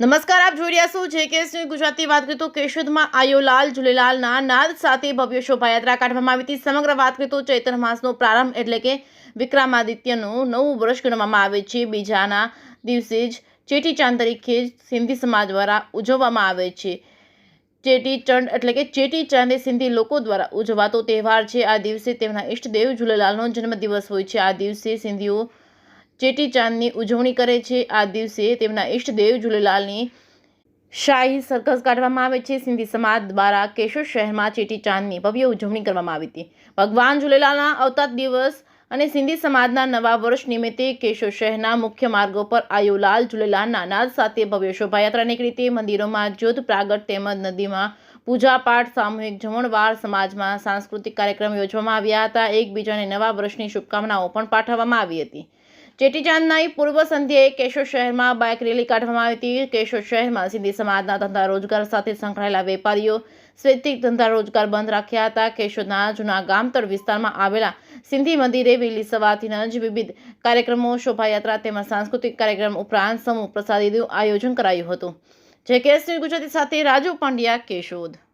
નમસ્કાર, આપ જોઈ રહ્યા છો જે કે ગુજરાતી. વાત કરીએ તો કેશોદમાં આયોલાલ ઝૂલેલાલના નાદ સાથે ભવ્ય શોભાયાત્રા કાઢવામાં આવી હતી. સમગ્ર વાત કરીએ તો ચૈત્ર માસનો પ્રારંભ એટલે કે વિક્રમાદિત્યનું નવું વર્ષ ગણવામાં આવે છે. બીજાના દિવસે જ ચેટીચાંદ તરીકે સિંધી સમાજ દ્વારા ઉજવવામાં આવે છે. ચેટીચંડ એટલે કે ચેટીચંદ એ સિંધી લોકો દ્વારા ઉજવાતો તહેવાર છે. આ દિવસે તેમના ઈષ્ટદેવ ઝૂલેલાલનો જન્મદિવસ હોય છે. આ દિવસે સિંધીઓ ચેટીચાંદની ઉજવણી કરે છે. આ દિવસે તેમના ઈષ્ટદેવ ઝૂલેલાલની શાહી સરઘસ કાઢવામાં આવે છે. સિંધી સમાજ દ્વારા કેશોદ શહેરમાં ચેટીચાંદની ભવ્ય ઉજવણી કરવામાં આવી હતી. ભગવાન ઝૂલેલાલના અવતાર દિવસ અને સિંધી સમાજના નવા વર્ષ નિમિત્તે કેશોદ શહેરના મુખ્ય માર્ગો પર આયોલાલ ઝૂલેલાલના નાદ સાથે ભવ્ય શોભાયાત્રા નીકળી હતી. મંદિરોમાં જ્યોત પ્રાગટ તેમજ નદીમાં પૂજાપાઠ, સામૂહિક જમણવાર સમાજમાં સાંસ્કૃતિક કાર્યક્રમ યોજવામાં આવ્યા હતા. એકબીજાને નવા વર્ષની શુભકામનાઓ પણ પાઠવવામાં આવી હતી. ચેટીચાંદના પૂર્વ સંધ્યાએ કેશોદ શહેરમાં બાઇક રેલી કાઢવામાં આવી હતી. કેશોદ શહેરમાં સિંધી સમાજના ધંધા રોજગાર સાથે સંકળાયેલા વેપારીઓ સ્વૈચ્છિક ધંધા રોજગાર બંધ રાખ્યા હતા. કેશોદના જૂના ગામતળ વિસ્તારમાં આવેલા સિંધી મંદિરે વહેલી સવારથી જ વિવિધ કાર્યક્રમો, શોભાયાત્રા તેમજ સાંસ્કૃતિક કાર્યક્રમ ઉપરાંત સમૂહ પ્રસાદીનું આયોજન કરાયું હતું. જે કે ગુજરાતી સાથે રાજુ પાંડ્યા, કેશોદ.